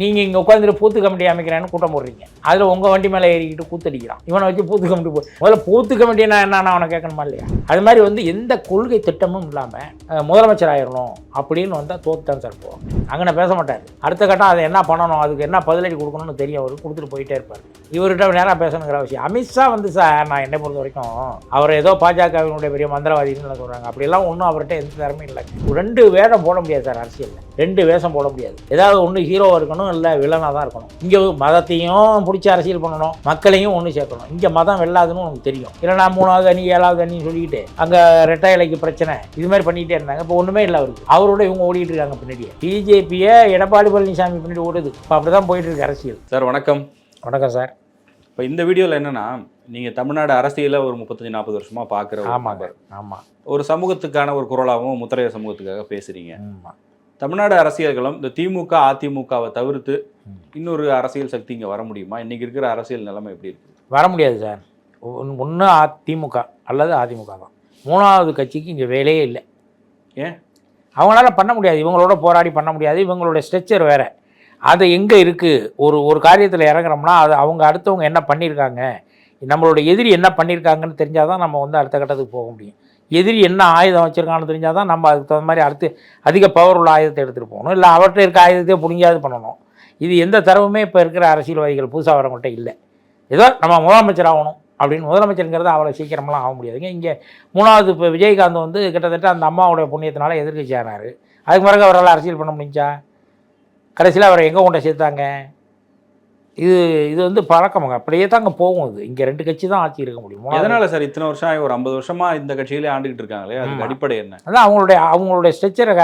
நீங்கள் இங்கே உட்காந்துட்டு பூத்து கமிட்டி அமைக்கிறேன்னு கூட்டம் போடுறீங்க. அதில் உங்கள் வண்டி மேலே ஏறிக்கிட்டு கூத்தடிக்கிறான் இவனை வச்சு பூத்து கமிட்டி போ முதல்ல பூத்து கமிட்டினா என்னன்னு அவனை கேட்கணுமா இல்லையா? அது மாதிரி வந்து எந்த கொள்கை திட்டமும் இல்லாமல் முதலமைச்சர் ஆயிடணும் அப்படின்னு வந்தால் தோத்து தான் சார் போவோம் அங்கே பேச மாட்டார். அடுத்த கட்டம் அதை என்ன பண்ணணும் அதுக்கு என்ன பதிலடி கொடுக்கணும்னு தெரியும் அவர். கொடுத்துட்டு போயிட்டே இருப்பார். இவர்கிட்ட நேராக பேசணுங்கிற அவசியம். அமித்ஷா வந்து சார் நான் என்னை பொறுத்த வரைக்கும் அவர் ஏதோ பாஜகவினுடைய பெரிய மந்திரவாதின்னு சொல்கிறாங்க அப்படிலாம் ஒன்றும் அவர்கிட்ட எந்த திறமையும் இல்லை. ரெண்டு வேடம் போட முடியாது சார் அரசியலில். ரெண்டு வேஷம் போட முடியாது. ஏதாவது ஒன்று ஹீரோவாக இருக்கணும் இல்லை வில்லனாக தான் இருக்கணும். இங்கே மதத்தையும் பிடிச்சி அரசியல் பண்ணணும் மக்களையும் ஒன்று சேர்க்கணும். இங்கே மதம் வெல்லாதுன்னு உனக்கு தெரியும். இல்லைனா மூணாவது அணி ஏழாவது அணின்னு சொல்லிக்கிட்டு அங்கே ரெட்டை இலைக்கு பிரச்சனை. இது மாதிரி பண்ணிக்கிட்டே இருந்தாங்க. இப்போ ஒன்றுமே இல்லை அவருக்கு. அவரோட இவங்க ஓடிட்டு இருக்காங்க பின்னாடியே. பிஜேபியை எடப்பாடி பழனிசாமி பின்னாடி ஓடுது. இப்போ அப்படி தான் போயிட்டு இருக்கு அரசியல். சார் வணக்கம். வணக்கம் சார். இப்போ இந்த வீடியோவில் என்னன்னா நீங்கள் தமிழ்நாடு அரசியலை ஒரு முப்பத்தஞ்சு நாற்பது வருஷமாக பார்க்குற ஆமாங்க. ஆமாம் ஒரு சமூகத்துக்கான ஒரு குரலாகவும் முத்திரைய சமூகத்துக்காக பேசுகிறீங்க ஆமாம் தமிழ்நாடு அரசியல்களும் இந்த திமுக அதிமுகவை தவிர்த்து. இன்னொரு அரசியல் சக்தி இங்கே வர முடியுமா? இன்னைக்கு இருக்கிற அரசியல் நிலைமை எப்படி இருக்கு? வர முடியாது சார். ஒன்று அதிமுக அல்லது அதிமுக தான். மூணாவது கட்சிக்கு இங்கே வேலையே இல்லை. ஏன்? அவங்களால பண்ண முடியாது. இவங்களோட போராடி பண்ண முடியாது. இவங்களோட ஸ்ட்ரெச்சர் வேறு. அது எங்கே இருக்குது ஒரு ஒரு காரியத்தில் இறங்குறோம்னா அது அவங்க அடுத்தவங்க என்ன பண்ணியிருக்காங்க நம்மளோட எதிரி என்ன பண்ணியிருக்காங்கன்னு தெரிஞ்சால் தான் நம்ம வந்து அடுத்த கட்டத்துக்கு போக முடியும். எதிரி என்ன ஆயுதம் வச்சுருக்கான்னு தெரிஞ்சால் தான் நம்ம அதுக்கு தகுந்த மாதிரி அடுத்து அதிக பவர் உள்ள ஆயுதத்தை எடுத்துகிட்டு போகணும். இல்லை அவர்கிட்ட இருக்க ஆயுதத்தையே புடிங்காது பண்ணணும். இது எந்த தரவுமே இப்போ இருக்கிற அரசியல்வாதிகள் புதுசாக வரவங்கள்ட்ட இல்லை. ஏதோ நம்ம முதலமைச்சர் ஆகணும் அப்படின்னு முதலமைச்சருங்கிறது அவ்வளோ சீக்கிரமெல்லாம் ஆக முடியாதுங்க இங்கே மூணாவது இப்போ விஜயகாந்த் வந்து கிட்டத்தட்ட அந்த அம்மாவுடைய புண்ணியத்தினால எதிர்கட்சி ஆனார் அதுக்கு பிறகு அவரால் அரசியல் பண்ண முடிஞ்சா? கடைசியில் அவரை எங்கே கொண்ட சேர்த்தாங்க? இது இது வந்து பழக்கமுங்க. அப்படியே தாங்க போகும் இது இங்கே ரெண்டு கட்சி தான் ஆட்சி இருக்க முடியும். எதனால சார் இத்தனை வருஷம் ஆகி ஒரு ஐம்பது வருஷமா இந்த கட்சியிலே ஆண்டுகிட்டு இருக்காங்களே? அதுக்கு. அடிப்படை என்ன? அதான் அவங்களுடைய அவங்களுடைய ஸ்ட்ரெச்சரை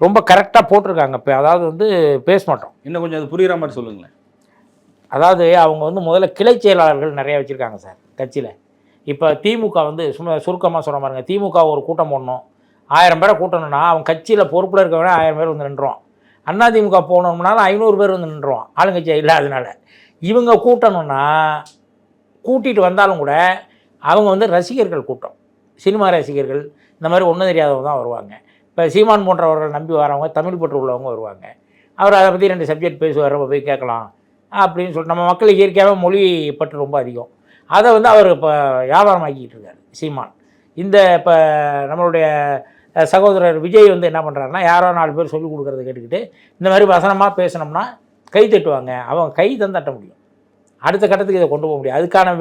ரொம்ப கரெக்டாக போட்டிருக்காங்க. இப்போ அதாவது வந்து பேச மாட்டோம். இன்னும் கொஞ்சம் அது புரியுற மாதிரி சொல்லுங்களேன். அதாவது அவங்க வந்து முதல்ல கிளை செயலாளர்கள் நிறைய வச்சுருக்காங்க சார் கட்சியில். இப்போ திமுக வந்து சும்மா சுருக்கமாக சொல்ல பாருங்க திமுக ஒரு கூட்டம் போடணும். ஆயிரம் பேரை கூட்டணும்னா அவன் கட்சியில் பொறுப்பில் இருக்கவனே ஆயிரம் பேர் வந்து நின்றுவான் அண்ணா திமுக போகணும்னாலும் ஐநூறு பேர் வந்து நின்றுவான் ஆளுங்கட்சி இல்லாதனால இவங்க கூட்டணும்னா கூட்டிகிட்டு வந்தாலும் கூட அவங்க வந்து ரசிகர்கள் கூட்டம். சினிமா ரசிகர்கள் இந்த மாதிரி ஒன்றும் தெரியாதவங்க தான் வருவாங்க. இப்போ சீமான் போன்றவர்கள் நம்பி வரவங்க தமிழ் பற்று உள்ளவங்க வருவாங்க. அவர் அதை பற்றி ரெண்டு சப்ஜெக்ட் பேசுவார் போய் கேட்கலாம் அப்படின்னு சொல்லிட்டு நம்ம மக்களுக்கு இயற்கையாகவே மொழி பற்று ரொம்ப அதிகம். அதை வந்து அவர் இப்போ வியாபாரமாக்கிட்டு இருக்கார் சீமான். இந்த இப்போ நம்மளுடைய சகோதரர் விஜய் வந்து என்ன பண்ணுறாருன்னா யாரோ நாலு பேர் சொல்லிக் கொடுக்குறத கேட்டுக்கிட்டு இந்த மாதிரி வசனமாக பேசினோம்னா கை தட்டுவாங்க. அவங்க கை தான் தட்ட முடியும். அடுத்த கட்டத்துக்கு இதை கொண்டு போக முடியும் அதுக்கான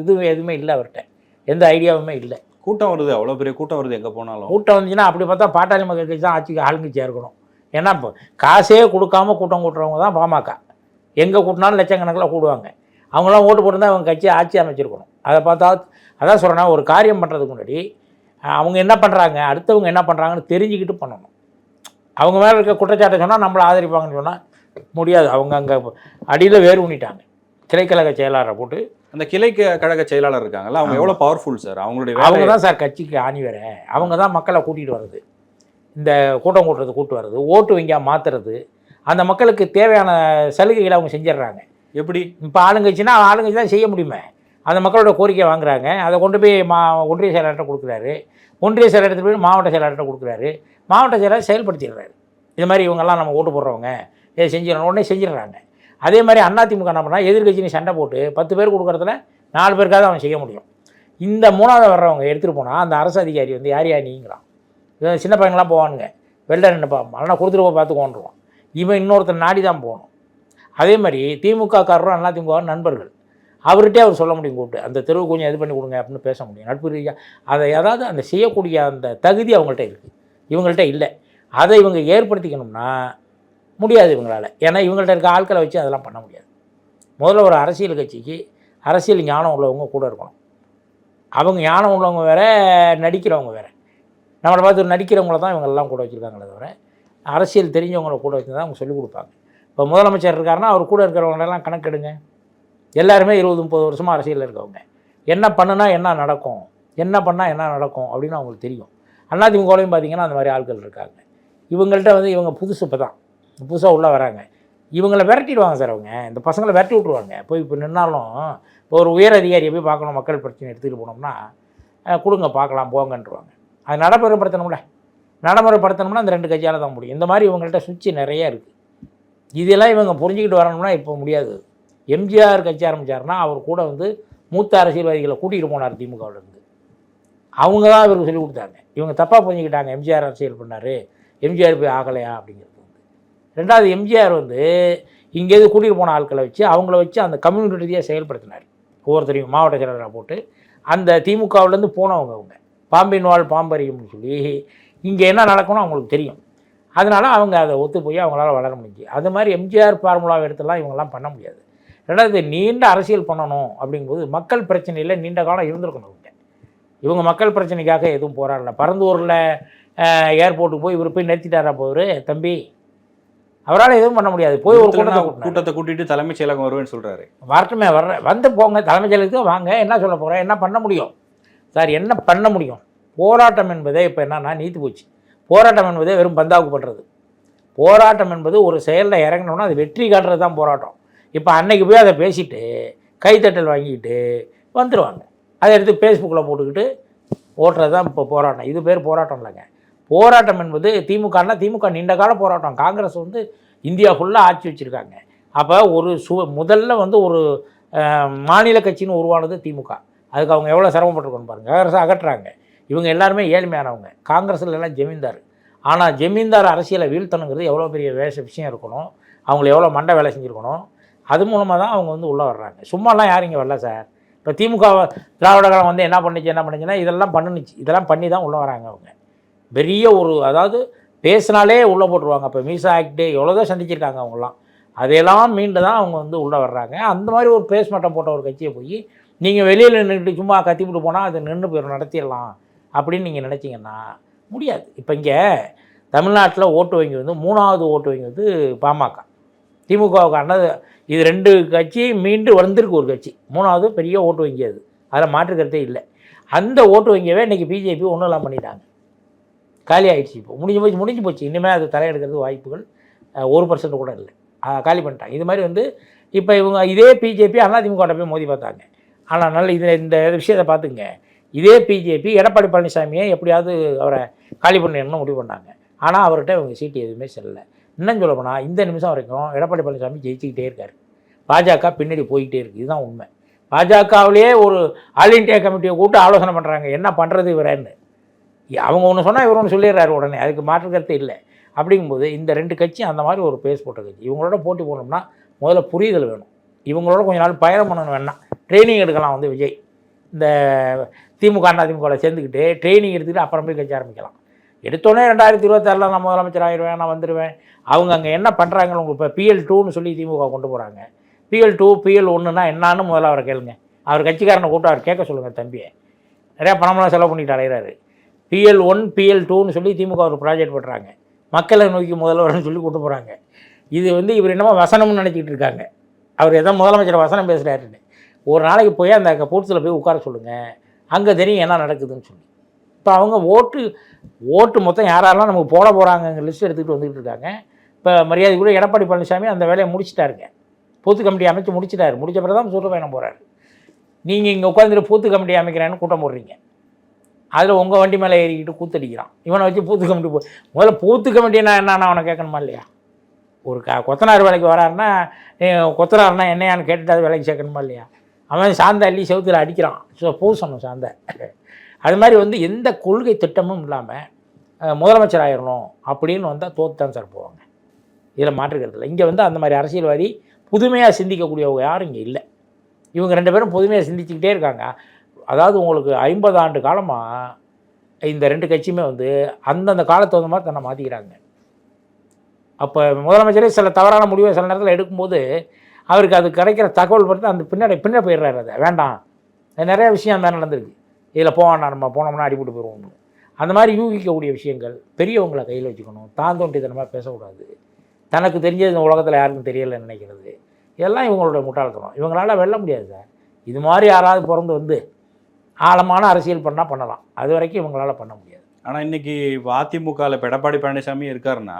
இது எதுவுமே இல்லை அவர்கிட்ட. எந்த ஐடியாவுமே இல்லை. கூட்டம் வருது. அவ்வளோ பெரிய கூட்டம் வருது எங்கே போனாலும். கூட்டம் வந்துச்சுன்னா அப்படி பார்த்தா பாட்டாளி மக்கள் கட்சி தான் ஆட்சிக்கு ஆளுங்கட்சியாக இருக்கணும். ஏன்னா இப்போ காசே கொடுக்காம கூட்டம் கூட்டுறவங்க தான் பாமக. எங்கே கூட்டினாலும் லட்சக்கணக்கில் கூடுவாங்க. அவங்களாம் ஓட்டு போட்டு அவங்க கட்சி ஆட்சி அமைச்சிருக்கணும். அதை பார்த்தா அதான் சொல்கிறேன் ஒரு காரியம் பண்ணுறதுக்கு முன்னாடி அவங்க என்ன பண்ணுறாங்க அடுத்தவங்க என்ன பண்ணுறாங்கன்னு தெரிஞ்சுக்கிட்டு பண்ணணும். அவங்க மேலே இருக்க குற்றச்சாட்டை சொன்னால் நம்மளை ஆதரிப்பாங்கன்னு சொன்னால் முடியாது. அவங்க அங்கே அடியில் வேறு ஊனிட்டாங்க. கிளைக்கழக செயலாளரை போட்டு. அந்த கிளை கழக செயலாளர் இருக்காங்கல்ல அவங்க. எவ்வளோ பவர்ஃபுல் சார் அவங்களுடைய அவங்க தான் சார் கட்சிக்கு ஆணி வேற. அவங்க தான் மக்களை கூட்டிகிட்டு வர்றது. இந்த கூட்டம் கூட்டுறது கூட்டு வர்றது. ஓட்டு வங்கியா மாற்றுறது அந்த மக்களுக்கு தேவையான சலுகைகளை அவங்க செஞ்சிடுறாங்க. எப்படி? இப்போ ஆளுங்கட்சினா ஆளுங்கட்சி தான் செய்ய முடியுமே. அந்த மக்களோட கோரிக்கை வாங்குறாங்க. அதை கொண்டு போய் மா ஒன்றிய செயலாளர்கிட்ட கொடுக்குறாரு. ஒன்றிய செயலாளர்கிட்ட போய் மாவட்ட செயலாளர்கிட்ட கொடுக்குறாரு. மாவட்ட செயலாளர் செயல்படுத்திடுறாரு. இது மாதிரி இவங்கெல்லாம் நம்ம ஓட்டு போடுறவங்க. இதை செஞ்சிடணும். உடனே செஞ்சிடுறாங்க. அதே மாதிரி அதிமுக என்ன பண்ணால் எதிர்கட்சின்னு சண்டை போட்டு பத்து பேர் கொடுக்குறதுல நாலு பேருக்காவது அவன் செய்ய முடியும். இந்த மூணாவது வர்றவங்க எடுத்துகிட்டு போனால் அந்த அரசு அதிகாரி வந்து யார் யார் நீங்கிறான் சின்ன பையங்களாம் போவானுங்க. வெளில நினைப்பா ஆனால் கொடுத்துட்டு போய் பார்த்து கொண்டுருவான் இவன் இன்னொருத்தர் நாடி தான் போகணும். அதே மாதிரி திமுக காரரும் அதிமுக நண்பர்கள். அவர்கிட்டே அவர் சொல்ல முடியும் கூப்பிட்டு அந்த தெருவு கொஞ்சம் இது பண்ணி கொடுங்க அப்படின்னு பேச முடியும். நட்பு ரீதியாக அதை அதாவது அந்த செய்யக்கூடிய அந்த தகுதி அவங்கள்ட்ட இருக்குது இவங்கள்ட்ட இல்லை. அதை இவங்க ஏற்படுத்திக்கணும்னா முடியாது இவங்களால். ஏன்னா இவங்கள்ட்ட இருக்க ஆட்களை வச்சு அதெல்லாம் பண்ண முடியாது. முதல்ல ஒரு அரசியல் கட்சிக்கு அரசியல் ஞானம் உள்ளவங்க கூட இருக்கணும். அவங்க ஞானம் உள்ளவங்க வேறு நடிக்கிறவங்க வேறு. நம்மளை பார்த்து நடிக்கிறவங்கள தான் இவங்கெல்லாம் கூட வச்சுருக்காங்களே தவிர அரசியல் தெரிஞ்சவங்கள கூட வச்சு தான் அவங்க சொல்லிக் கொடுப்பாங்க. இப்போ முதலமைச்சர் இருக்காருன்னா அவர் கூட இருக்கிறவங்களெல்லாம் கணக்கெடுங்க. எல்லாருமே இருபது முப்பது வருஷமாக அரசியலில் இருக்கவங்க. என்ன பண்ணுனா என்ன நடக்கும்? என்ன பண்ணால் என்ன நடக்கும்? அப்படின்னு அவங்களுக்கு தெரியும். அதிமுகலையும் பார்த்தீங்கன்னா அந்த மாதிரி ஆட்கள் இருக்காங்க. இவங்கள்ட்ட வந்து இவங்க புதுசு இப்போ தான். புதுசாக உள்ளே வராங்க. இவங்களை விரட்டிடுவாங்க சார் அவங்க. இந்த பசங்களை விரட்டி விட்ருவாங்க போய் இப்போ நின்னாலும் இப்போ ஒரு உயர் அதிகாரியை போய் பார்க்கணும் மக்கள் பிரச்சனை எடுத்துகிட்டு போனோம்னா கொடுங்க பார்க்கலாம் போங்கன்றுவாங்க. அது நடைமுறைப்படுத்தணும்ல. நடைமுறைப்படுத்தணும்னா அந்த ரெண்டு கட்சியால் தான் முடியும். இந்த மாதிரி இவங்கள்ட்ட சுவிட்சு நிறைய இருக்குது இதெல்லாம் இவங்க புரிஞ்சுக்கிட்டு வரணும்னா இப்போ முடியாது. எம்ஜிஆர் கட்சி ஆரம்பிச்சாருன்னா அவர் கூட வந்து மூத்த அரசியல்வாதிகளை கூட்டிகிட்டு போனார் திமுகவிலேருந்து அவங்க தான் இவருக்கு சொல்லி கொடுத்தாங்க. இவங்க தப்பாக புரிஞ்சுக்கிட்டாங்க. எம்ஜிஆர் அரசியல் பண்ணார். எம்ஜிஆர் போய் ஆகலையா அப்படிங்கிறது வந்து. ரெண்டாவது எம்ஜிஆர் வந்து இங்கேருந்து கூட்டிகிட்டு போன ஆட்களை வச்சு அவங்கள வச்சு அந்த கம்யூனிட்டி ரீதியாக செயல்படுத்தினார். ஒவ்வொருத்தரையும் மாவட்ட செயலாளராக போட்டு அந்த திமுகவுலேருந்து போனவங்க அவங்க. பாம்பின் வாழ் பாம்பறியும்னு சொல்லி இங்கே என்ன நடக்கணும் அவங்களுக்கு தெரியும். அதனால் அவங்க அதை ஒத்து போய் அவங்களால வளர முடிஞ்சு. அது மாதிரி எம்ஜிஆர் ஃபார்முலாவை எடுத்துலாம் இவங்கெல்லாம் பண்ண முடியாது. ரெண்டாவது நீண்ட அரசியல் பண்ணணும் அப்படிங்கும்போது மக்கள் பிரச்சனையில் நீண்ட காலம் இருந்திருக்கணும் இவங்க. இவங்க மக்கள் பிரச்சனைக்காக எதுவும் போராடல. பரந்தூரில் ஏர்போர்ட்டுக்கு போய் இவர் போய் நிறுத்திட்டாரா போவர் தம்பி அவரால் எதுவும் பண்ண முடியாது. போய் ஒரு கூட்டத்தை. கூட்டத்தை கூட்டிட்டு தலைமைச் செயலகம் வருவேன்னு சொல்றாரு. வரட்டுமே வர்ற வந்து போங்க தலைமைச் செயலகத்துக்கு வாங்க என்ன சொல்ல போகிறேன் என்ன பண்ண முடியும்? சார் என்ன பண்ண முடியும்? போராட்டம் என்பதே இப்போ என்னன்னா நீத்து போச்சு. போராட்டம் என்பதே வெறும் பந்தாவுக்கு பண்ணுறது போராட்டம் என்பது ஒரு செயலில் இறங்கினோம்னா அது வெற்றி காட்டுறது தான் போராட்டம். இப்போ அன்னைக்கு போய் அதை பேசிட்டு கைத்தட்டல் வாங்கிக்கிட்டு வந்துடுவாங்க அதை எடுத்து ஃபேஸ்புக்கில் போட்டுக்கிட்டு ஓட்டுறது தான் இப்போ போராட்டம். இது பேர் போராட்டம் இல்லைங்க. போராட்டம் என்பது திமுகனா திமுக நீண்ட கால போராட்டம். காங்கிரஸ் வந்து இந்தியா ஃபுல்லாக ஆட்சி வச்சுருக்காங்க. அப்போ ஒரு சு முதல்ல வந்து ஒரு மாநில கட்சின்னு உருவானது திமுக. அதுக்கு அவங்க எவ்வளோ சிரமப்பட்டுருக்கணும் பாருங்க. காங்கிரஸை அகற்றுறாங்க இவங்க எல்லாருமே ஏழ்மையானவங்க. காங்கிரஸில் எல்லாம் ஜமீன்தார். ஆனால் ஜமீன்தார் அரசியலை வீழ்த்தணுங்கிறது எவ்வளோ பெரிய வேஷ விஷயம் இருக்கணும். அவங்கள எவ்வளோ மண்டை வேலை செஞ்சுருக்கணும். அது மூலமாக தான் அவங்க வந்து உள்ளே வர்றாங்க. சும்மாலாம் யாரும் இங்கே வரல சார். இப்போ திமுக திராவிட கழகம் வந்து என்ன பண்ணுச்சு என்ன பண்ணுச்சுன்னா இதெல்லாம் பண்ணுச்சு இதெல்லாம் பண்ணி தான் உள்ளே வராங்க அவங்க. பெரிய ஒரு அதாவது பேசினாலே உள்ளே போட்டுருவாங்க. இப்போ மீசா ஆக்டு எவ்வளோதான் சந்திச்சிருக்காங்க அவங்களாம் அதையெல்லாம் மீண்டு தான் அவங்க வந்து உள்ளே வர்றாங்க. அந்த மாதிரி ஒரு பேஸ் மட்டம் போட்ட ஒரு கட்சியை போய் நீங்கள் வெளியில் நின்றுட்டு சும்மா கத்திவிட்டு போனால் அது நின்று போயிடும் நடத்திடலாம் அப்படின்னு நீங்கள் நினச்சிங்கன்னா முடியாது. இப்போ இங்கே தமிழ்நாட்டில் ஓட்டு வங்கி வந்து மூணாவது ஓட்டு வங்கி வந்து பாமக. திமுகவுக்கு அண்ணது இது ரெண்டு கட்சி மீண்டும் வந்திருக்கு ஒரு கட்சி. மூணாவது பெரிய ஓட்டு வங்கி அது. அதில் மாற்று கருத்தே இல்லை. அந்த ஓட்டு வங்கியவே இன்றைக்கி பிஜேபி ஒன்றும் இல்லாமல் பண்ணிட்டாங்க. காலி ஆகிடுச்சு இப்போ. முடிஞ்சு போச்சு முடிஞ்சு போச்சு. இனிமேல் அது தலையெடுக்கிறது வாய்ப்புகள் ஒரு பர்சன்ட் கூட இல்லை. காலி பண்ணிட்டாங்க. இது மாதிரி வந்து இப்போ இவங்க இதே பிஜேபி அதிமுக போய் மோதி பார்த்தாங்க. ஆனால் நல்ல இதில் இந்த விஷயத்தை பார்த்துங்க. இதே பிஜேபி எடப்பாடி பழனிசாமியை எப்படியாவது அவரை காலி பண்ணணும்னு முடிவு பண்ணாங்க. ஆனால் அவர்கிட்ட இவங்க சீட்டு எதுவுமே செல்லலை. இன்னும் சொல்ல போனால் இந்த நிமிஷம் வரைக்கும் எடப்பாடி பழனிசாமி ஜெயிச்சுக்கிட்டே இருக்கார். பாஜக பின்னாடி போய்கிட்டே இருக்குது இதுதான் உண்மை. பாஜகவிலேயே ஒரு ஆல் இண்டியா கமிட்டியை கூப்பிட்டு ஆலோசனை பண்ணுறாங்க என்ன பண்ணுறது இவரன்னு. அவங்க ஒன்று சொன்னால் இவர் ஒன்று சொல்லிடுறாரு உடனே. அதுக்கு மாற்று கருத்து இல்லை. அப்படிங்கும்போது இந்த ரெண்டு கட்சி அந்த மாதிரி ஒரு பேஸ் போட்ட கட்சி. இவங்களோட போட்டி போடணும்னா முதல்ல புரிதல் வேணும். இவங்களோட கொஞ்ச நாள் பயணம் பண்ணணும் வேணாம். ட்ரைனிங் எடுக்கலாம் வந்து விஜய். இந்த திமுக அதிமுகவில் சேர்ந்துக்கிட்டு ட்ரைனிங் எடுத்துக்கிட்டு அப்புறம் போய் கட்சி ஆரம்பிக்கலாம். எடுத்தோடனே ரெண்டாயிரத்தி இருபத்தாறில் நான் முதலமைச்சர் ஆகிடுவேன் நான் வந்துடுவேன் அவங்க அங்கே என்ன பண்ணுறாங்கன்னு உங்களுக்கு இப்போ பிஎல் டூன்னு சொல்லி திமுக கொண்டு போகிறாங்க பிஎல் டூ பிஎல் ஒன்றுனா என்னான்னு முதல்ல அவரை கேளுங்க. அவர் கட்சிக்காரனை கூப்பிட்டு அவர் கேட்க சொல்லுங்கள் தம்பியை. நிறையா பணமெல்லாம் செலவு பண்ணிட்டு அலைகிறாரு பிஎல் ஒன் பிஎல் டூன்னு சொல்லி திமுக ஒரு ப்ராஜெக்ட் பண்ணுறாங்க மக்களை நோக்கி முதல்வர்னு சொல்லி கொண்டு போகிறாங்க இது வந்து இவர் என்னமோ வசனம்னு நினச்சிக்கிட்டு இருக்காங்க. அவர் எதோ முதலமைச்சர் வசனம் பேசுகிறாருன்னு ஒரு நாளைக்கு போய் அந்த பூத்தில் போய் உட்கார சொல்லுங்கள் அங்கே தெரியும் என்ன நடக்குதுன்னு சொல்லி. இப்போ அவங்க ஓட்டு ஓட்டு மொத்தம் யாரெல்லாம் நமக்கு போட போகிறாங்க லிஸ்ட் எடுத்துக்கிட்டு வந்துக்கிட்டு இருக்காங்க. இப்போ மரியாதை கூட எடப்பாடி பழனிசாமி அந்த வேலையை முடிச்சிட்டாருங்க. பூத்து கமிட்டி அமைச்சு முடிச்சிட்டாரு. முடிச்ச பிறகு தான் சுற்றுப்பயணம் போகிறாரு நீங்கள் இங்கே உட்காந்துட்டு பூத்து கமிட்டி அமைக்கிறேன்னு கூட்டம் போடுறீங்க. அதில் உங்கள் வண்டி மேலே ஏறிக்கிட்டு கூத்தடிக்கிறான். இவனை வச்சு பூத்து கமிட்டி போ முதல்ல பூத்து கமிட்டினா என்னன்னு அவனை கேட்கணுமா இல்லையா? ஒரு க கொத்தனார் வேலைக்கு வராருன்னா கொத்தனார்னா என்னையான்னு கேட்டுட்டு அது வேலைக்கு சேர்க்கணுமா இல்லையா? அவன் சாந்தா அள்ளி செவுத்துல அடிக்கிறான். ஸோ பூசணும் சாந்த. அது மாதிரி வந்து எந்த கொள்கை திட்டமும் இல்லாமல் முதலமைச்சர் ஆயிடணும் அப்படின்னு வந்தால் தோத்து தான் சார் போவாங்க. இதில் மாற்றுக்கிறது இல்லை. இங்கே வந்து அந்த மாதிரி அரசியல்வாதி புதுமையாக சிந்திக்கக்கூடியவங்க யாரும் இங்கே இல்லை. இவங்க ரெண்டு பேரும் புதுமையாக சிந்திச்சுக்கிட்டே இருக்காங்க. அதாவது உங்களுக்கு ஐம்பது ஆண்டு காலமாக இந்த ரெண்டு கட்சியுமே வந்து அந்தந்த காலத்து தகுந்த மாதிரி தன்னை மாற்றிக்கிறாங்க அப்போ முதலமைச்சரே சில தவறான முடிவை சில நேரத்தில் எடுக்கும்போது அவருக்கு அது கிடைக்கிற தகவல் பொறுத்து அந்த பின்னாடி பின்னாடி போயிடுறாரு அதை. வேண்டாம். நிறையா விஷயம் அந்த நடந்திருக்கு. இதில் போவான் நம்ம போனோம்னா அடிபட்டு போயிடுவோம் அந்த மாதிரி யூகிக்கக்கூடிய விஷயங்கள் பெரியவங்களை கையில் வச்சுக்கணும். தான் தோண்டித்தனமாக பேசக்கூடாது. தனக்கு தெரிஞ்சது இந்த உலகத்தில் யாருக்கும் தெரியலைன்னு நினைக்கிறது. இதெல்லாம் இவங்களோட முட்டாள்தனம். இவங்களால வெல்ல முடியாது சார். இது மாதிரி யாராவது பிறந்து வந்து ஆழமான அரசியல் பண்ணால் பண்ணலாம். அது வரைக்கும் இவங்களால் பண்ண முடியாது. ஆனால் இன்றைக்கி அதிமுகவில் எடப்பாடி பழனிசாமி இருக்காருன்னா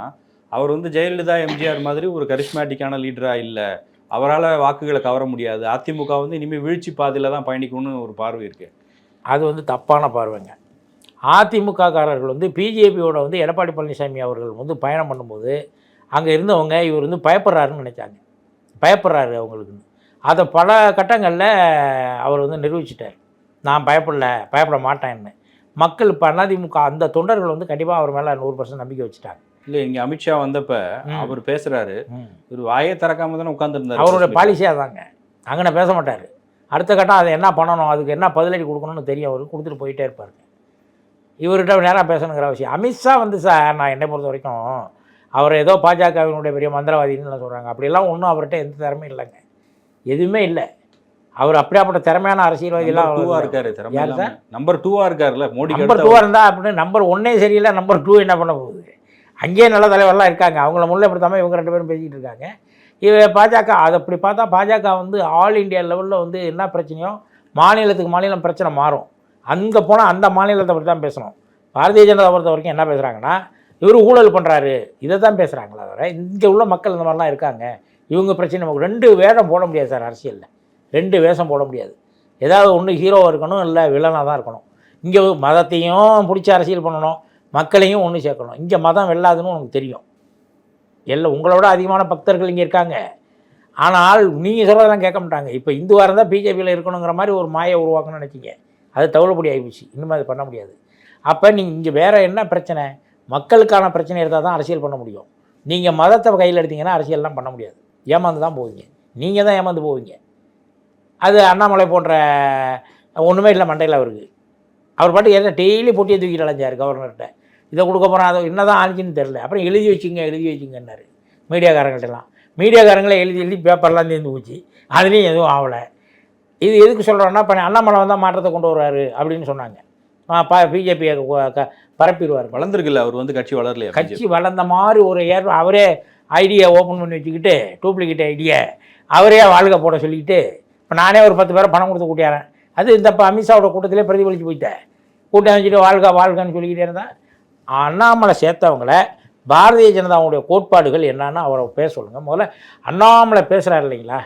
அவர் வந்து ஜெயலலிதா எம்ஜிஆர் மாதிரி ஒரு கரிஷ்மேட்டிக்கான லீடராக இல்லை. அவரால் வாக்குகளை கவர முடியாது. அதிமுக வந்து இனிமேல் வீழ்ச்சி பாதையில் தான் பயணிக்கணும்னு ஒரு பார்வை இருக்குது அது வந்து தப்பான பார்வைங்க. அதிமுககாரர்கள் வந்து பிஜேபியோட வந்து எடப்பாடி பழனிசாமி அவர்கள் வந்து பயணம் பண்ணும்போது அங்கே இருந்தவங்க இவர் வந்து பயப்படுறாருன்னு நினச்சாங்க. பயப்படுறாரு அவங்களுக்குன்னு அதை பல கட்டங்களில் அவர் வந்து நிரூபிச்சிட்டார். நான் பயப்படல பயப்பட மாட்டேன்னு. மக்கள் இப்போ அதிமுக அந்த தொண்டர்கள் வந்து கண்டிப்பாக அவர் மேலே நூறு பர்சன்ட் நம்பிக்கை வச்சுட்டாங்க. இல்ல இங்க அமித்ஷா வந்தப்ப. அவர் பேசுறாரு. ம். இவர் வாயே திறக்காம தானே உட்கார்ந்துருந்தாரு அவரோட பாலிசியாக தாங்க. அங்கே பேச மாட்டார். அடுத்த கட்டம் அதை என்ன பண்ணணும்? அதுக்கு என்ன பதிலடி கொடுக்கணும்னு தெரியும். அவருக்கு கொடுத்துட்டு போயிட்டே இருப்பாருங்க இவர்கிட்ட நேராக பேசணுங்கிற அவசியம். அமித்ஷா வந்து சார் நான் என்னை பொறுத்த வரைக்கும் அவர் ஏதோ பாஜகவினுடைய பெரிய மந்திரவாதின்னு சொல்கிறாங்க அப்படிலாம் ஒன்றும் அவர்கிட்ட எந்த திறமையும் இல்லைங்க. எதுவுமே இல்லை. அவர் அப்படியாப்பட்ட திறமையான அரசியல்வாதிலாம் நம்பர் டூவா அவர் இருக்காரு. நம்பர் டூவா இருக்காருல்ல. மோடி நம்பர் டூவாக இருந்தால் அப்படின்னு நம்பர் ஒன்னே சரியில்லை. நம்பர் டூ என்ன பண்ண போகுது? அங்கேயே நல்ல தலைவர்லாம் இருக்காங்க. அவங்கள முன்னிலைப்படுத்தாமல் இவங்க ரெண்டு பேரும் பேசிக்கிட்டு இருக்காங்க. இவ பாஜக அது அப்படி பார்த்தா பாஜக வந்து ஆல் இந்தியா லெவலில் வந்து என்ன பிரச்சனையோ மாநிலத்துக்கு மாநிலம் பிரச்சனை மாறும். அங்கே போனால் அந்த மாநிலத்தை பற்றி தான் பேசணும். பாரதிய ஜனதா பொறுத்த வரைக்கும் என்ன பேசுகிறாங்கன்னா இவர் ஊழல் பண்ணுறாரு இதை தான் பேசுகிறாங்களா தவிர இங்கே உள்ள மக்கள் இந்த மாதிரிலாம் இருக்காங்க. இவங்க பிரச்சனை நமக்கு ரெண்டு வேடம் போட முடியாது சார் அரசியலில். ரெண்டு வேஷம் போட முடியாது. ஏதாவது ஒன்று ஹீரோவாக இருக்கணும் இல்லை வில்லனாக தான் இருக்கணும். இங்கே மதத்தையும் பிடிச்சி அரசியல் பண்ணணும் மக்களையும் ஒன்று சேர்க்கணும். இங்கே மதம் வெள்ளாதுன்னு உனக்கு தெரியும். எல்லாம் உங்களோட அதிகமான பக்தர்கள் இங்கே இருக்காங்க. ஆனால் நீங்கள் சொல்கிறதெல்லாம் கேட்க மாட்டாங்க. இப்போ இந்துவாக இருந்தால் பிஜேபியில் இருக்கணுங்கிற மாதிரி ஒரு மாயை உருவாக்கணும்னு நினச்சிங்க அது தவிரப்படி ஆகிப்போச்சு இன்னும் அது பண்ண முடியாது. அப்போ நீங்கள் இங்கே வேறு என்ன பிரச்சனை? மக்களுக்கான பிரச்சனை இருந்தால் தான் அரசியல் பண்ண முடியும். நீங்கள் மதத்தை கையில் எடுத்தீங்கன்னா அரசியல்லாம் பண்ண முடியாது. ஏமாந்து தான் போவீங்க. நீங்கள் தான் ஏமாந்து போவீங்க. அது அண்ணாமலை போன்ற ஒன்றுமே இல்லை மண்டையில் அவருக்கு. அவர் பாட்டு என்ன டெய்லி போட்டியை தூக்கிட்டு அலைஞ்சார் கவர்னர்கிட்ட இதை கொடுக்க போகிறோம் அதை என்ன தான் ஆனிச்சின்னு தெரில அப்புறம் எழுதி வச்சுங்க எழுதி வச்சுங்கன்னாரு. மீடியாக்காரங்கள்ட்டலாம். மீடியாக்காரங்களே எழுதி எழுதி பேப்பர்லாம் சேர்ந்து போச்சு. அதுலேயும் எதுவும் ஆகலை இது எதுக்கு சொல்கிறோன்னா இப்போ அண்ணாமலை வந்தால் மாற்றத்தை கொண்டு வர்றாரு அப்படின்னு சொன்னாங்க. ப பிஜேபியை பரப்பிடுவார். வளர்ந்துருக்குல்ல அவர் வந்து கட்சி வளரலையா கட்சி வளர்ந்த மாதிரி ஒரு ஏற்ப அவரே ஐடியா ஓப்பன் பண்ணி வச்சுக்கிட்டு டூப்ளிகேட் ஐடியா அவரே வாழ்க்கை போட சொல்லிக்கிட்டு இப்போ நானே ஒரு பத்து பேரை பணம் கொடுத்து கூட்டியாரேன். அது இந்த இப்போ அமித்ஷாவோட கூட்டத்திலே பிரதிபலித்து போயிட்டேன் கூட்டம் வச்சுட்டு வாழ்க வாழ்கன்னு சொல்லிக்கிட்டே இருந்தேன் அண்ணாமலை சேர்த்தவங்கள பாரதிய ஜனதாவுடைய கோட்பாடுகள் என்னன்னு அவரை பேச சொல்லுங்கள் முதல்ல அண்ணாமலை பேசுகிறார் இல்லைங்களா?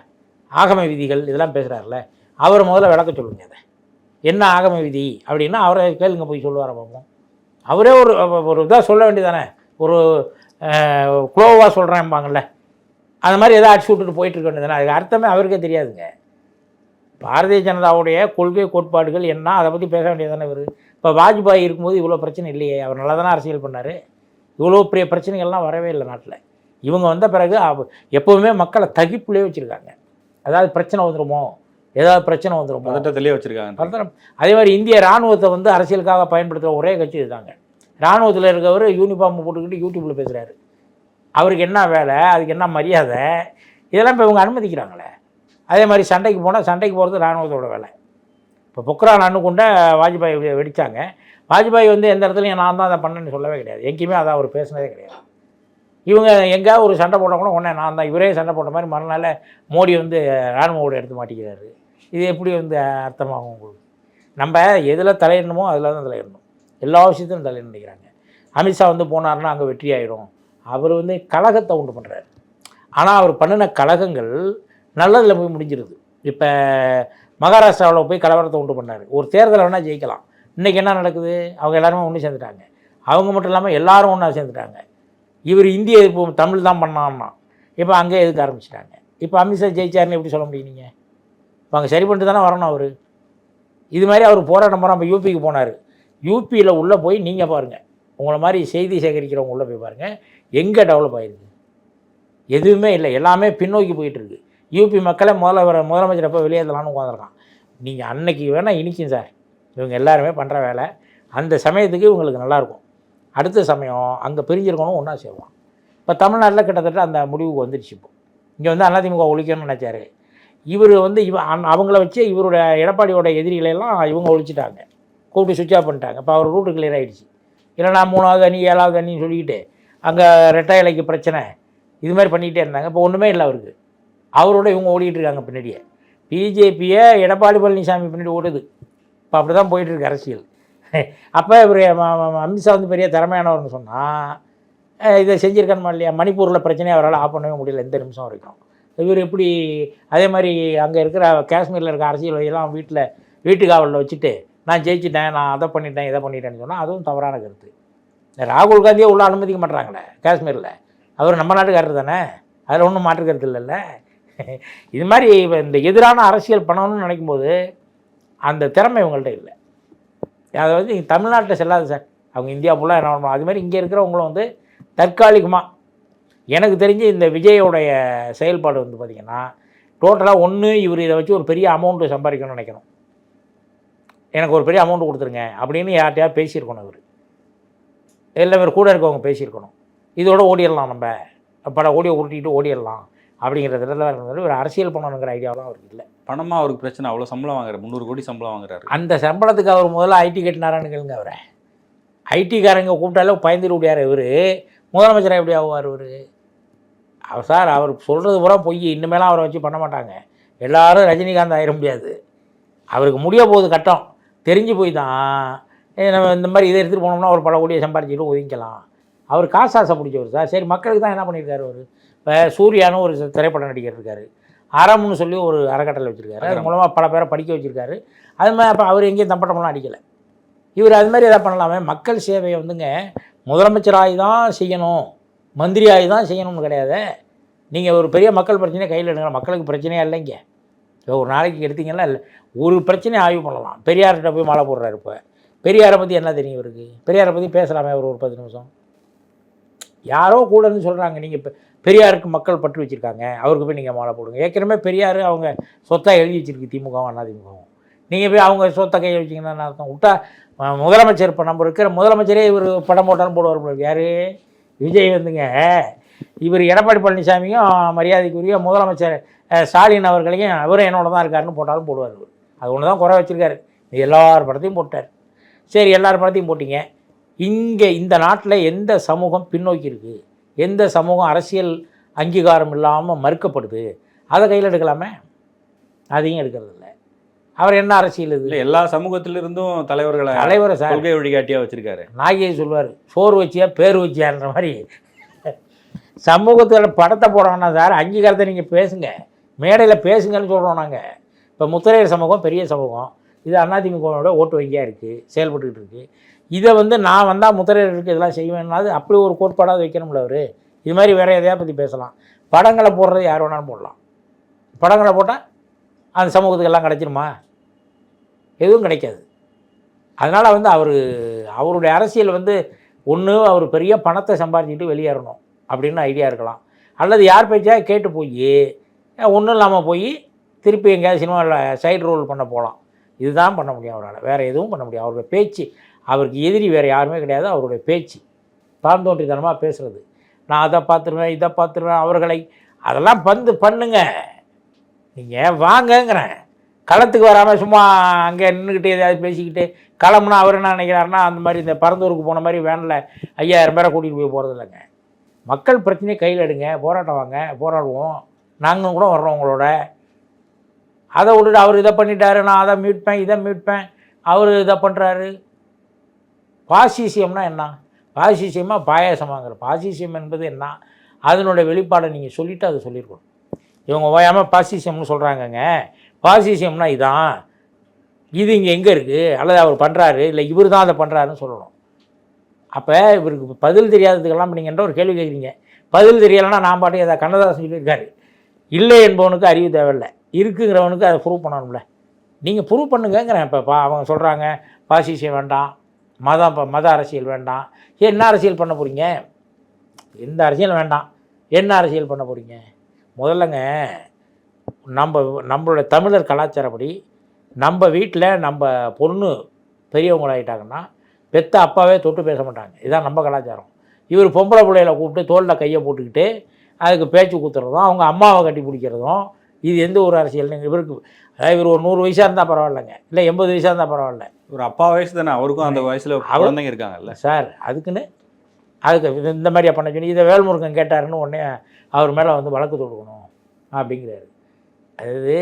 ஆகம விதிகள் இதெல்லாம் பேசுகிறாருல்ல அவர் முதல்ல விளக்க சொல்லுங்க அதை. என்ன ஆகம விதி அப்படின்னா அவரை கேளுங்க போய் சொல்லுவார பார்ப்போம் அவரே ஒரு ஒரு இதாக சொல்ல வேண்டியதானே ஒரு குளோவாக சொல்கிறேன்பாங்கல்ல அந்த மாதிரி எதாவது அடிச்சு விட்டுட்டு போயிட்டு இருக்க வேண்டியதானே அதுக்கு அர்த்தமே அவருக்கே தெரியாதுங்க. பாரதிய ஜனதாவுடைய கொள்கை கோட்பாடுகள் என்ன அதை பற்றி பேச வேண்டியதானே இவர். இப்போ வாஜ்பாய் இருக்கும்போது இவ்வளோ பிரச்சனை இல்லையே அவர் நல்லா தானே அரசியல் பண்ணார். இவ்வளோ பெரிய பிரச்சனைகள்லாம் வரவே இல்லை நாட்டில். இவங்க வந்த பிறகு எப்போவுமே மக்களை தகிப்புலேயே வச்சுருக்காங்க. அதாவது பிரச்சனை வந்துருமோ ஏதாவது பிரச்சனை வந்துருமோ. பதட்டத்திலே வச்சிருக்காங்க. பதட்டம். அதே மாதிரி இந்திய ராணுவத்தை வந்து அரசியலுக்காக பயன்படுத்துகிற ஒரே கட்சி இதுதாங்க. ராணுவத்தில் இருக்கவர் யூனிஃபார்ம் போட்டுக்கிட்டு யூடியூப்பில் பேசுகிறாரு அவருக்கு என்ன வேலை அதுக்கு என்ன மரியாதை இதெல்லாம் இப்போ இவங்க அனுமதிக்கிறாங்களே. அதே மாதிரி சண்டைக்கு போனால் சண்டைக்கு போகிறது ராணுவத்தோட வேலை. இப்போ பொக்ரான் அணுகுண்ட வாஜ்பாய் வெடித்தாங்க வெடிச்சாங்க. வாஜ்பாய் வந்து எந்த இடத்துலையும் நான் தான் அதை பண்ணேன்னு சொல்லவே கிடையாது. எங்கேயுமே அதை அவர் பேசினதே கிடையாது. இவங்க எங்கேயாவது ஒரு சண்டை போட்டால் கூட உடனே நான் தான் இவரே சண்டை போட்ட மாதிரி மறுநாள் மோடி வந்து ராணுவோட எடுத்து மாட்டிக்கிறாரு. இது எப்படி வந்து அர்த்தமாகும் உங்களுக்கு? நம்ம எதில் தலையிடணுமோ அதில் தான் தலையிடணும். எல்லா விஷயத்திலும் தலையிட நினைக்கிறாங்க. அமித்ஷா வந்து போனாருன்னா அங்கே வெற்றி ஆகிடும் அவர் வந்து கழகத்தை உண்டு பண்ணுறாரு ஆனால் அவர் பண்ணின கழகங்கள் நல்லதில் போய் முடிஞ்சிருது. இப்போ மகாராஷ்டிராவில் போய் கலவரத்தை உண்டு பண்ணார். ஒரு தேர்தலை வேணால் ஜெயிக்கலாம். இன்றைக்கி என்ன நடக்குது? அவங்க எல்லாருமே ஒன்று சேர்ந்துட்டாங்க. அவங்க மட்டும் இல்லாமல் எல்லோரும் ஒன்றா சேர்ந்துட்டாங்க. இவர் இந்திய இப்போ தமிழ் தான் பண்ணான்னா இப்போ அங்கே எதுக்க ஆரம்பிச்சிட்டாங்க? இப்போ அமித்ஷா ஜெயிச்சாருன்னு எப்படி சொல்ல முடியும் நீங்கள் இப்போ அங்கே சரி பண்ணிட்டு தானே வரணும் அவர். இது மாதிரி அவர் போராட்டம் போகிற இப்போ யூபிக்கு போனார். யூபியில் உள்ளே போய் நீங்கள் பாருங்கள் உங்களை மாதிரி செய்தி சேகரிக்கிறவங்க உள்ளே போய் பாருங்கள் எங்கே டெவலப் ஆகிருக்கு எதுவுமே இல்லை. எல்லாமே பின்னோக்கி போயிட்டுருக்கு யூபி மக்களை முதல்ல முதலமைச்சர் எப்போ வெளியேற்றலாம்னு உட்காந்துருக்கான். நீங்கள் அன்னைக்கு வேணால் இனிக்கும் சார். இவங்க எல்லாருமே பண்ணுற வேலை. அந்த சமயத்துக்கு இவங்களுக்கு நல்லாயிருக்கும். அடுத்த சமயம் அங்கே பிரிஞ்சிருக்கணும் ஒன்றா சேருவான். இப்போ தமிழ்நாட்டில் கிட்டத்தட்ட அந்த முடிவுக்கு வந்துடுச்சு இப்போ. இங்கே வந்து அதிமுக ஒழிக்கணும்னு நினச்சாரு. இவர் வந்து இவ அவங்கள வச்சு இவரோட எடப்பாடியோட எதிரிகளையெல்லாம் இவங்க ஒழிச்சிட்டாங்க. கூப்பிட்டு சுவிட்ச் ஆஃப் பண்ணிட்டாங்க. இப்போ அவர் ரூட்டு கிளியர் ஆகிடுச்சு இல்லைனா மூணாவது அணி ஏழாவது அணின்னு சொல்லிக்கிட்டு அங்கே ரெட்டை இலைக்கு பிரச்சனை. இது மாதிரி பண்ணிக்கிட்டே இருந்தாங்க. இப்போ ஒன்றுமே இல்லை அவருக்கு. அவரோட இவங்க ஓடிக்கிட்டு இருக்காங்க பின்னாடியே. பிஜேபியை எடப்பாடி பழனிசாமி பின்னாடி ஓடுது. இப்போ அப்படி தான் போயிட்டுருக்கு அரசியல். அப்போ இவர் அமித்ஷா வந்து பெரிய திறமையானவர்னு சொன்னால் இதை செஞ்சுருக்கணுமா இல்லையா? மணிப்பூரில் பிரச்சனையை அவரால் ஆஃப் பண்ணவே முடியல எந்த நிமிஷம் வரைக்கும். இவர் எப்படி அதே மாதிரி அங்கே இருக்கிற காஷ்மீரில் இருக்க அரசியல்வாதியெல்லாம் வீட்டில் வீட்டுக்காவலில் வச்சுட்டு நான் ஜெயிச்சிட்டேன் நான் அதை பண்ணிட்டேன் இதை பண்ணிட்டேன்னு சொன்னால் அதுவும் தவறான கருத்து. ராகுல் காந்தியே உள்ளே அனுமதிக்க மாட்டாங்களே காஷ்மீரில். அவர் நம்ம நாட்டுக்காரர் தானே? அதில் ஒன்றும் மாற்று கருத்து இல்லைல்ல. இது மாதிரி இப்போ இந்த எதிரான அரசியல் பண்ணணும்னு நினைக்கும் போது அந்த திறமை இவங்கள்ட்ட இல்லை. அதை வந்து நீங்கள் தமிழ்நாட்டில் செல்லாது சார். அவங்க இந்தியா ஃபுல்லாக என்ன பண்ணணும் அது மாதிரி இங்கே இருக்கிறவங்களும் வந்து தற்காலிகமாக எனக்கு தெரிஞ்சு இந்த விஜயோடைய செயல்பாடு வந்து பார்த்திங்கன்னா டோட்டலாக ஒன்று இவர் இதை வச்சு ஒரு பெரிய அமௌண்ட்டு சம்பாதிக்கணும்னு நினைக்கணும். எனக்கு ஒரு பெரிய அமௌண்ட் கொடுத்துருங்க அப்படின்னு யார்கிட்டயா பேசியிருக்கணும் இவர். எல்லாமே கூட இருக்கவங்க பேசியிருக்கணும். இதோட ஓடிடலாம் நம்ம. பல ஓடியை உருட்டிட்டு ஓடிடலாம். அப்படிங்கிறதுல இவர் அரசியல் பண்ணணுங்கிற ஐடியாவெலாம் அவருக்கு இல்லை. பணமா அவருக்கு பிரச்சனை அவ்வளவு சம்பளம் வாங்குறாரு. முந்நூறு கோடி சம்பளம் வாங்குறாரு. அந்த சம்பளத்துக்கு அவர் முதல்ல ஐடி கட்டினாரான்னு கேளுங்க அவரை. ஐடிக்காரங்க கூப்பிட்டாலே பயந்துட்டு விடியார் இவர். முதலமைச்சராக எப்படி ஆகுவார் இவர்? அவர் சார் அவர் சொல்கிறது பூரா பொய். இனிமேலாம் அவரை வச்சு பண்ண மாட்டாங்க. எல்லாரும் ரஜினிகாந்த் ஆயிட முடியாது. அவருக்கு முடிய போகுது கட்டம். தெரிஞ்சு போய் தான். நம்ம இந்த மாதிரி இதை எடுத்துகிட்டு போனோம்னா ஒரு பல கோடியை சம்பாரிச்சிட்டு ஒதுங்கிக்கலாம். அவர் காசு ஆசை பிடிச்சவர் சார். சரி மக்களுக்கு தான் என்ன பண்ணியிருக்காரு அவர்? இப்போ சூர்யான்னு ஒரு திரைப்பட நடிகர் இருக்கார். அறம்னு சொல்லி ஒரு அறக்கட்டளை வச்சுருக்காரு. அது. மூலமாக பல பேரை படிக்க வச்சுருக்காரு. அது மாதிரி அப்போ அவர் எங்கேயும் தம்பட்டமெல்லாம் அடிக்கலை. இவர் அது மாதிரி எதாவது பண்ணலாமே? மக்கள் சேவையை வந்துங்க முதலமைச்சராகி தான் செய்யணும் மந்திரியாகி தான் செய்யணும்னு கிடையாது. நீங்கள் ஒரு பெரிய மக்கள் பிரச்சனையை கையில் எடுங்க. மக்களுக்கு பிரச்சனையே இல்லைங்க. இப்போ ஒரு நாளைக்கு எடுத்தீங்கன்னா இல்லை ஒரு பிரச்சனையை ஆய்வு பண்ணலாம். பெரியார்கிட்ட போய் மாலை போடுறாரு இப்போ. பெரியாரை பற்றி என்ன தெரியும் இவருக்கு? பெரியாரை பற்றி பேசலாமே ஒரு ஒரு பத்து நிமிஷம். யாரோ கூட இருந்து சொல்கிறாங்க நீங்கள் இப்போ பெரியாருக்கு மக்கள் பற்று வச்சுருக்காங்க. அவருக்கு போய் நீங்கள் மாலை போடுங்க. ஏற்கனவே பெரியார் அவங்க சொத்தாக எழுதி வச்சிருக்கு திமுகவும் அதிமுகவும் நீங்கள் போய் அவங்க சொத்தை கையை வச்சிங்கன்னா அர்த்தம்? விட்டா முதலமைச்சர் இப்போ நம்ம இருக்கிற முதலமைச்சரே இவர் படம் போட்டாலும் போடுவார் போல விஜய் வந்துங்க. இவர் எடப்பாடி பழனிசாமியும் மரியாதைக்குரிய முதலமைச்சர் ஸ்டாலின் அவர்களையும் அவரும் என்னோட தான் இருக்காருன்னு போட்டாலும் போடுவார் இவர். அது ஒன்று தான் குறை வச்சிருக்காரு. எல்லார் படத்தையும் போட்டார். சரி எல்லார் படத்தையும் போட்டிங்க. இங்கே இந்த நாட்டில் எந்த சமூகம் பின்னோக்கி இருக்குது எந்த சமூகம் அரசியல் அங்கீகாரம் இல்லாமல் மறுக்கப்படுது அதை கையில் எடுக்கலாமே? அதையும் எடுக்கிறது இல்லை. அவர் என்ன அரசியல் இது? எல்லா சமூகத்தில இருந்தும் தலைவர்களை தலைவரை சார் கொள்கை வழிகாட்டியா வச்சிருக்காரு. நாகியை சொல்வார் சோறு வச்சியா பேர் வச்சியான்ற மாதிரி. சமூகத்தில் படத்தை போடணும்னா சார் அங்கீகாரத்தை நீங்கள் பேசுங்க. மேடையில் பேசுங்கன்னு சொல்கிறோம் நாங்கள் இப்போ முத்திரையர் சமூகம் பெரிய சமூகம். இது அதிமுகவோட ஓட்டு வங்கியாக இருக்குது செயல்பட்டுக்கிட்டு இருக்குது இதை வந்து நான் வந்தால் முத்திரையருக்கு இதெல்லாம் செய்வேன்னாது அப்படி ஒரு கோட்பாடாக வைக்கணும்ல அவர். இது மாதிரி வேறு எதையா பற்றி பேசலாம். படங்களை போடுறது யார் வேணாலும் போடலாம். படங்களை போட்டால் அந்த சமூகத்துக்கு எல்லாம் கிடைச்சிருமா? எதுவும் கிடைக்காது. அதனால் வந்து அவர் அவருடைய அரசியல் வந்து ஒன்று அவர் பெரிய பணத்தை சம்பாதிச்சுட்டு வெளியேறணும் அப்படின்னு ஐடியா இருக்கலாம். அல்லது யார் பேச்சா கேட்டு போய் ஒன்றும் இல்லாமல் போய் திருப்பி எங்கேயாவது சினிமாவில் சைடு ரோல் பண்ண போகலாம் இதுதான் பண்ண முடியும் அவரால். வேறு எதுவும் பண்ண முடியும் அவருடைய பேச்சு அவருக்கு எதிரி வேறு யாருமே கிடையாது அவருடைய பேச்சு. தாந்தோன்றித்தனமாக பேசுகிறது நான் அதை பார்த்துருவேன் இதை பார்த்துருவேன் அவர்களை. அதெல்லாம் வந்து பண்ணுங்க. நீங்கள் வாங்கங்கிறேன் களத்துக்கு வராமல் சும்மா அங்கே நின்றுக்கிட்டு எதாவது பேசிக்கிட்டு களம்னா அவர் என்ன நினைக்கிறாருன்னா அந்த மாதிரி இந்த பரந்தூருக்கு போன மாதிரி வேனில் ஐயாயிரம் பேரை கூட்டிகிட்டு போய் போகிறது இல்லைங்க மக்கள் பிரச்சனையை கையில் எடுங்க போராட்டம் வாங்க போராடுவோம். நாங்களும் கூட வர்றோம் உங்களோட. அதை விட்டுட்டு அவர் இதை பண்ணிட்டாரு நான் அதை மீட்பேன் இதை மீட்பேன். அவர் இதை பண்ணுறாரு பாசிசியம்னா என்ன? பாசிசியமாக பாயாசமாங்கிற. பாசிசியம் என்பது என்ன? அதனுடைய வெளிப்பாடை நீங்கள் சொல்லிவிட்டு அதை சொல்லியிருக்கணும் இவங்க ஓயாமல் பாசிசியம்னு சொல்கிறாங்கங்க பாசிசியம்னா இதான். இது இங்கே எங்கே இருக்குது அல்லது அவர் பண்ணுறாரு இல்லை இவர் தான் அதை பண்ணுறாருன்னு சொல்லணும். அப்போ இவருக்கு பதில் தெரியாததுக்கெல்லாம் நீங்கள் என்ற ஒரு கேள்வி கேட்குறீங்க பதில் தெரியலைன்னா நான் பாட்டு ஏதாவது கண்ணதாசன் சொல்லியிருக்காரு. இல்லை என்பவனுக்கு அறிவு தேவையில்லை. இருக்குங்கிறவனுக்கு அதை ப்ரூவ் பண்ணணும்ல. நீங்கள் ப்ரூவ் பண்ணுங்கங்கிறேன். இப்போ பா அவங்க சொல்கிறாங்க பாசிசியம் வேண்டாம். மதம் மத அரசியல் வேண்டாம். என்ன அரசியல் பண்ண போகிறீங்க எந்த அரசியல் வேண்டாம். என்ன அரசியல் பண்ண போகிறீங்க முதல்லங்க நம்ம நம்மளோட தமிழர் கலாச்சாரப்படி நம்ம வீட்டில் நம்ம பொண்ணு பெரியவங்களாயிட்டாங்கன்னா பெத்த அப்பாவே தொட்டு பேச மாட்டாங்க. இதுதான் நம்ம கலாச்சாரம். இவர் பொம்பளை பிள்ளைகளை கூப்பிட்டு தோளில் கையை போட்டுக்கிட்டு அதுக்கு பேச்சு குத்துறதும் அவங்க அம்மாவை கட்டி பிடிக்கிறதும் இது எந்த ஒரு அரசியல்? இவருக்கு அதாவது இவர் ஒரு நூறு வயசாக இருந்தால் பரவாயில்லைங்க. இல்லை எண்பது வயசாக இருந்தால் பரவாயில்ல. ஒரு அப்பா வயசு தானே அவருக்கும் அந்த வயசுல குழந்தைங்க இருக்காங்கல்ல. சார் அதுக்குன்னு அதுக்கு இந்த மாதிரியா பண்ண சொல்லி இதை வேல்முருகன் கேட்டாருன்னு உடனே அவர் மேலே வந்து வழக்கு தொடுக்கணும் அப்படிங்கிறாரு. அதாவது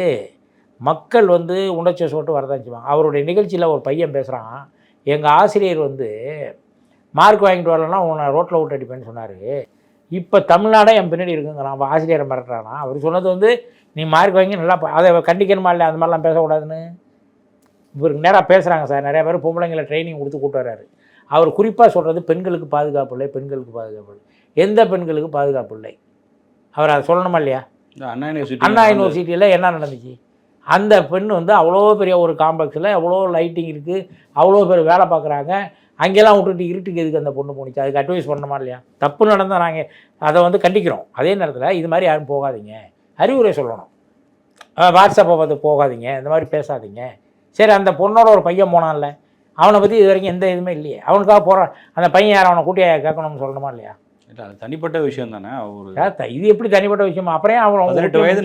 மக்கள் வந்து உணர்ச்சி சோட்டு வரதான் செய்வாங்க. அவருடைய நிகழ்ச்சியில் ஒரு பையன் பேசுகிறான் எங்கள் ஆசிரியர் வந்து மார்க் வாங்கிட்டு வரலன்னா உன்னை ரோட்டில் விட்டு அடிப்பேன்னு சொன்னார். இப்போ தமிழ்நாடே என் பின்னாடி இருக்குங்கிறான். அவன் ஆசிரியரை மிரட்டுறானா? அவர் சொன்னது வந்து நீ மார்க் வாங்கி நல்லா அதை கண்டிக்கணுமா இல்லை அந்த மாதிரிலாம் பேசக்கூடாதுன்னு. இவருக்கு நேராக பேசுகிறாங்க சார். நிறைய பேர் பொம்பளைங்களை ட்ரைனிங் கொடுத்து கூட்டு வர்றாரு. அவர் குறிப்பாக சொல்கிறது பெண்களுக்கு பாதுகாப்பு இல்லை பெண்களுக்கு பாதுகாப்பு இல்லை. எந்த பெண்களுக்கு பாதுகாப்பு இல்லை? அவர் அதை சொல்லணுமா இல்லையா? அண்ணா யூனிவர்சிட்டி அண்ணா யூனிவர்சிட்டியில் என்ன நடந்துச்சு? அந்த பெண் வந்து அவ்வளோ பெரிய ஒரு காம்ப்ளெக்ஸில் அவ்வளோ லைட்டிங் இருக்குது அவ்வளோ பேர் வேலை பார்க்குறாங்க. அங்கெல்லாம் விட்டுட்டு இருட்டுக்கு எதுக்கு அந்த பொண்ணு போணுச்சு? அதுக்கு அட்வைஸ் பண்ணணுமா இல்லையா? தப்பு நடந்தால் நாங்கள் அதை வந்து கண்டிக்கிறோம். அதே நேரத்தில் இது மாதிரி யாரும் போகாதீங்க. அறிவுரை சொல்லணும். வாட்ஸ்அப்பை பார்த்து போகாதீங்க. இந்த மாதிரி பேசாதீங்க. சரி அந்த பொண்ணோட ஒரு பையன் போனான்ல. அவனை பற்றி இது வரைக்கும் எந்த இதுவுமே இல்லையே. அவனுக்காக போகிறான் அந்த பையன் யார்? அவனை கூட்டியா கேட்கணும்னு சொல்லணுமா இல்லையா? இல்ல, அது தனிப்பட்ட விஷயம் தானே. ஒரு இது எப்படி தனிப்பட்ட விஷயமா? அப்புறம் அவன் பதினெட்டு வயது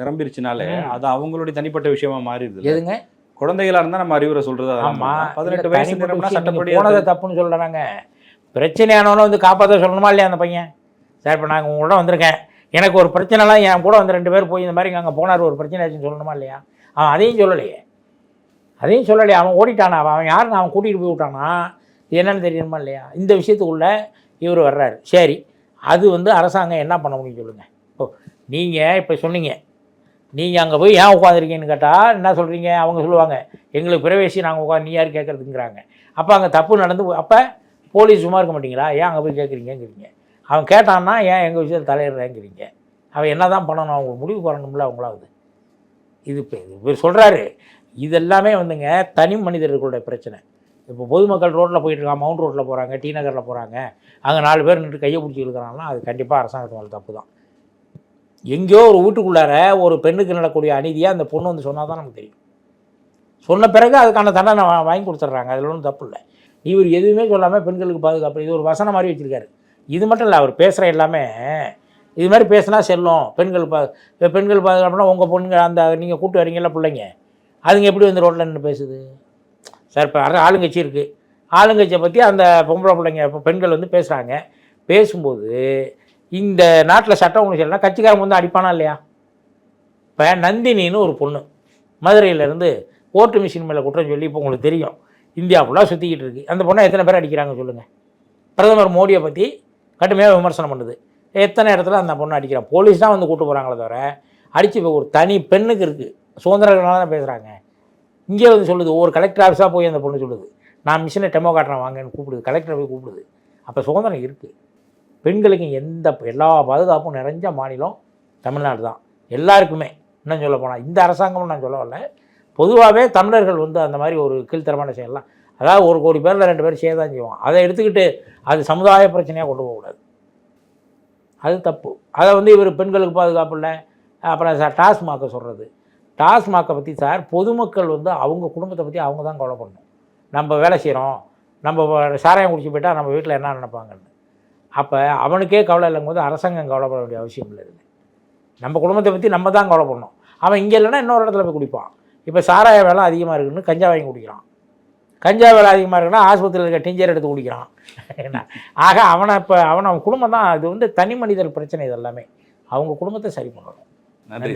நிரம்பிருச்சுனாலே அது அவங்களுடைய தனிப்பட்ட விஷயமா மாறிடுது எதுங்க? குழந்தைகளா இருந்தா நம்ம அறிவுரை சொல்றது அதெல்லாம் ஆமா. பண்ணலாம். பதினெட்டு வயசு சட்டப்படி போனதை தப்புன்னு சொல்றாங்க. பிரச்சனையானவன வந்து காப்பாற்ற சொல்லணுமா இல்லையா அந்த பையன்? சார் இப்போ நாங்கள் உங்களோட வந்திருக்கேன். எனக்கு ஒரு பிரச்சனைலாம் என் கூட வந்து ரெண்டு பேர் போய் இந்த மாதிரி அங்கே போனார் ஒரு பிரச்சனை ஆச்சுன்னு சொல்லணுமா இல்லையா? அவன் அதையும் சொல்லலையே. அதையும் சொல்லலையே. அவன் ஓடிட்டானா? அவன் யாருன்னு அவன் கூட்டிகிட்டு போய் விட்டானா? என்னன்னு தெரியணுமா இல்லையா? இந்த விஷயத்துக்குள்ள இவர் வர்றாரு. சரி அது வந்து அரசாங்கம் என்ன பண்ண முடியும் சொல்லுங்கள் இப்போ நீங்கள் இப்போ சொன்னீங்க. நீங்கள் அங்கே போய் ஏன் உட்காந்துருக்கீங்கன்னு கேட்டால் என்ன சொல்கிறீங்க அவங்க சொல்லுவாங்க எங்களுக்கு பிரவேசி நாங்கள் உட்காந்து நீ யார் கேட்குறதுங்கிறாங்க அப்போ அங்கே தப்பு நடந்து அப்போ போலீஸ் சும்மா இருக்க மாட்டீங்களா? ஏன் அங்கே போய் கேட்குறீங்கங்கிறீங்க அவன் கேட்டான்னா ஏன் எங்கள் விஷயத்தில் தலையிடுறேங்கிறீங்க? அவன் என்ன தான் பண்ணணும்? அவங்க முடிவு பண்ணணும்ல அவங்களாவது. இது இப்போ இவர் சொல்கிறாரு இதெல்லாமே வந்துங்க தனி மனிதர்களுடைய பிரச்சனை. இப்போ பொதுமக்கள் ரோட்டில் போயிட்டுருக்காங்க மவுண்ட் ரோட்டில் போகிறாங்க டி நகரில் போகிறாங்க அங்கே நாலு பேர் நின்று கையை பிடிச்சி இருக்கிறாங்கன்னா அது கண்டிப்பாக அரசாங்கத்து மேலே தப்பு தான். எங்கேயோ ஒரு வீட்டுக்குள்ளார ஒரு பெண்ணுக்கு நடக்கூடிய அநீதியாக அந்த பொண்ணு வந்து சொன்னால் தான் நமக்கு தெரியும். சொன்ன பிறகு அதுக்கான தண்டனை வாங்கி கொடுத்துட்றாங்க. அதில் ஒன்றும் தப்பு இல்லை. இவர் எதுவுமே சொல்லாமல் பெண்களுக்கு பாதுகாப்பு இது ஒரு வசனம் மாதிரி வச்சுருக்காரு. இது மட்டும் இல்லை அவர் பேசுகிற எல்லாமே இது மாதிரி பேசினா செல்லும். பெண்கள் பா பெண்கள் பாதுகாப்புனா உங்கள் பொண்ணுங்க அந்த நீங்கள் கூட்டு வரீங்கல்ல பிள்ளைங்க அதுங்க எப்படி வந்து ரோட்டில் நின்று பேசுது? சார் இப்போ ஆளுங்கட்சி இருக்குது ஆளுங்கட்சியை பற்றி அந்த பொம்பளை பிள்ளைங்க இப்போ பெண்கள் வந்து பேசுகிறாங்க பேசும்போது இந்த நாட்டில் சட்டம் ஒன்று சொல்லலாம் கட்சிக்காரங்க வந்து அடிப்பானா இல்லையா? இப்போ நந்தினின்னு ஒரு பொண்ணு மதுரையிலேருந்து ஓட்டு மிஷின் மேலே குற்றம் சொல்லி இப்போ உங்களுக்கு தெரியும். இந்தியா ஃபுல்லாக சுற்றிக்கிட்டு இருக்குது அந்த பொண்ணை எத்தனை பேர் அடிக்கிறாங்க சொல்லுங்கள் பிரதமர் மோடியை பற்றி கடுமையாக விமர்சனம் பண்ணுது. எத்தனை இடத்துல அந்த பொண்ணை அடிக்கிறான்? போலீஸ் தான் வந்து கூட்டு போகிறாங்களே தவிர அடித்து இப்போ ஒரு தனி பெண்ணுக்கு இருக்குது சுதந்திரனால தான் பேசுகிறாங்க இங்கே வந்து சொல்லுது ஒவ்வொரு கலெக்டர் ஆஃபீஸாக போய் அந்த பொண்ணு சொல்லுது. நான் மிஷினை டெமோ காட்டுறேன் வாங்கன்னு கூப்பிடுது. கலெக்டரை போய் கூப்பிடுது. அப்போ சுதந்திரம் இருக்குது பெண்களுக்கு எந்த எல்லா பாதுகாப்பும் நிறைஞ்ச மாநிலம் தமிழ்நாடு தான். எல்லாருக்குமே. இன்னும் சொல்ல போனால் இந்த அரசாங்கம்னு நான் சொல்ல வரல. பொதுவாகவே தமிழர்கள் வந்து அந்த மாதிரி ஒரு கீழ்த்தரமான செயலாம் அதாவது ஒரு கோடி பேரில் ரெண்டு பேர் செய்ய தான் செய்வோம் அதை எடுத்துக்கிட்டு அது சமுதாய பிரச்சனையாக கொண்டு போகக்கூடாது. அது தப்பு. அதை வந்து இவர் பெண்களுக்கு பாதுகாப்பு இல்லை. அப்புறம் சார் டாஸ்மாகை சொல்கிறது டாஸ்மாக்கை பற்றி சார் பொதுமக்கள் வந்து அவங்க குடும்பத்தை பற்றி அவங்க தான் கவலை பண்ணணும் நம்ம வேலை செய்கிறோம் நம்ம சாராயம் குடிச்சு போயிட்டால் நம்ம வீட்டில் என்ன நினைப்பாங்கன்னு. அப்போ அவனுக்கே கவலை இல்லைங்கும் போது அரசாங்கம் கவலைப்பட வேண்டிய அவசியம் இல்லை. நம்ம குடும்பத்தை பற்றி நம்ம தான் கவலை பண்ணணும் அவன் இங்கே இல்லைன்னா இன்னொரு இடத்துல போய் குடிப்பான். இப்போ சாராய வேலை அதிகமாக இருக்குன்னு கஞ்சா வாங்கி குடிக்கிறான். கஞ்சா வேலை அதிகமாக இருக்குன்னா ஆஸ்பத்திரியில் இருக்க டிஞ்சர் எடுத்து குடிக்கிறான். என்ன? ஆக அவனை இப்போ அவனை அவன் குடும்பம் தான் அது வந்து தனி மனிதர் பிரச்சனை இது எல்லாமே. அவங்க குடும்பத்தை சரி பண்ணணும். நன்றி.